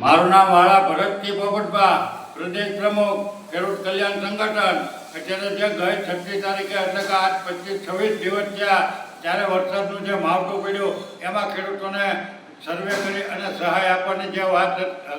મારું નામ વાળા ભરતજી પોપટભા પ્રદેશ પ્રમુખ, ખેડૂત કલ્યાણ સંગઠન. અત્યારે જે ગઈ છત્રીસ તારીખે એટલે કે આજ પચીસ છવ્વીસ દિવસ થયા, ત્યારે વરસાદનું જે માવઠું પડ્યું, એમાં ખેડૂતોને સર્વે કરી અને સહાય આપવાની જે વાત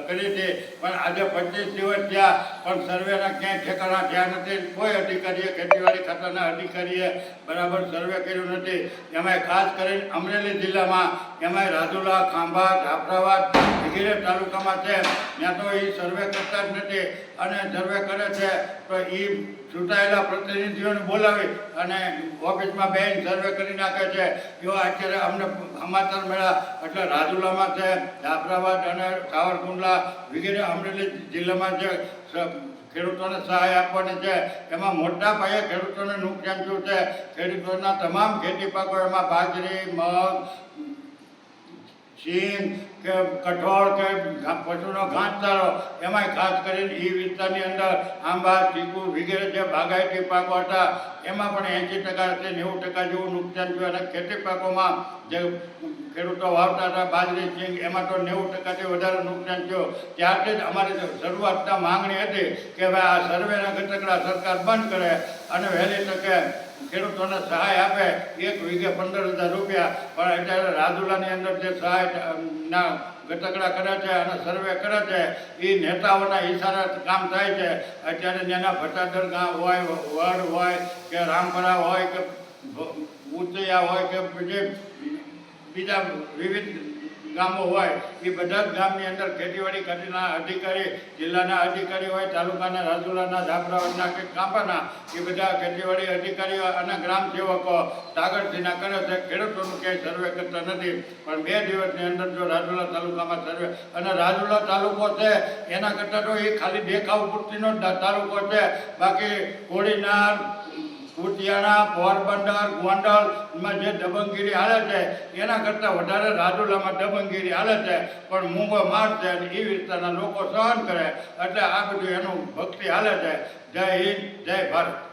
કરી હતી, પણ આજે પચીસ દિવસ થયા, પણ સર્વેના ક્યાંય ઠેકાણા થયા નથી. કોઈ અધિકારીએ ખેતીવાડી ખાતાના અધિકારીએ બરાબર સર્વે કર્યું નથી. એમાંય ખાસ કરીને અમરેલી જિલ્લામાં એમાંય રાજુલા, ખાંભા જાફરાબાદ વગેરે તાલુકામાં છે. ત્યાં તો એ સર્વે કરતા જ નથી અને સર્વે કરે છે તો એ ચૂંટાયેલા પ્રતિનિધિઓને બોલાવી અને ઓફિસમાં બેન સર્વે કરી નાખે છે. એવા અત્યારે અમને સમાચાર મળ્યા. એટલે રાજુલામાં છે, જાફરાબાદ અને સાવરકુંડલા વગેરે અમરેલી જિલ્લામાં છે ખેડૂતોને સહાય આપવાની છે. એમાં મોટા પાયે ખેડૂતોને નુકસાન થયું છે. ખેડૂતોના તમામ ખેતી પાકો એમાં બાજરી, મગ સિંગ કે કઠોળ કે પશુનો પશુનો ઘાસચારો, એમાંય ખાસ કરીને એ વિસ્તારની અંદર આંબા, ચીકુ વગેરે જે બાગાયતી પાકો હતા, એમાં પણ એંશી ટકાથી નેવું ટકા જેવું નુકસાન થયું અને ખેતી પાકોમાં જે ખેડૂતો વાવતા હતા, બાજરી સિંગ એમાં તો નેવું ટકાથી વધારે નુકસાન થયું. ત્યારથી જ અમારી શરૂઆતના માંગણી હતી કે ભાઈ આ સર્વેના ઘટકડા સરકાર બંધ કરે અને વહેલી તકે ખેડૂતોને સહાય આપે, એક વીઘે પંદર હજાર રૂપિયા. પણ અત્યારે રાજુલાની અંદર જે સહાય ના ગટકડા કરે છે અને સર્વે કરે છે એ નેતાઓના ઈશારા કામ થાય છે. અત્યારે ત્યાંના ભટાદર ગામ હોય, વડ હોય, કે રામપરા હોય, કે ઉચૈયા હોય, કે જે બીજા વિવિધ ગામો હોય, એ બધા જ ગામની અંદર ખેતીવાડી ખાતેના અધિકારી, જિલ્લાના અધિકારી હોય, તાલુકાના રાજુલાના, ધાબરાવાડના કે કાંપાના, એ બધા ખેતીવાડી અધિકારીઓ અને ગ્રામ સેવકો તાગડથીના કરે છે. ખેડૂતોનું ક્યાંય સર્વે કરતા નથી. પણ બે દિવસની અંદર જો રાજુલા તાલુકામાં સર્વે, અને રાજુલા તાલુકો છે, એના કરતાં તો એ ખાલી દેખાવ પૂરતીનો તાલુકો છે. બાકી કોડીનાર કુતિયાણા પોરબંદર ગોંડલમાં જે દબંગગીરી હાલે છે, એના કરતાં વધારે રાજુલામાં દબંગગીરી હાલે છે, પણ મૂંગો મારશે અને એ વિસ્તારના લોકો સહન કરે, એટલે આ બધું એનું ભક્તિ હાલે છે. જય હિન્દ, જય ભારત.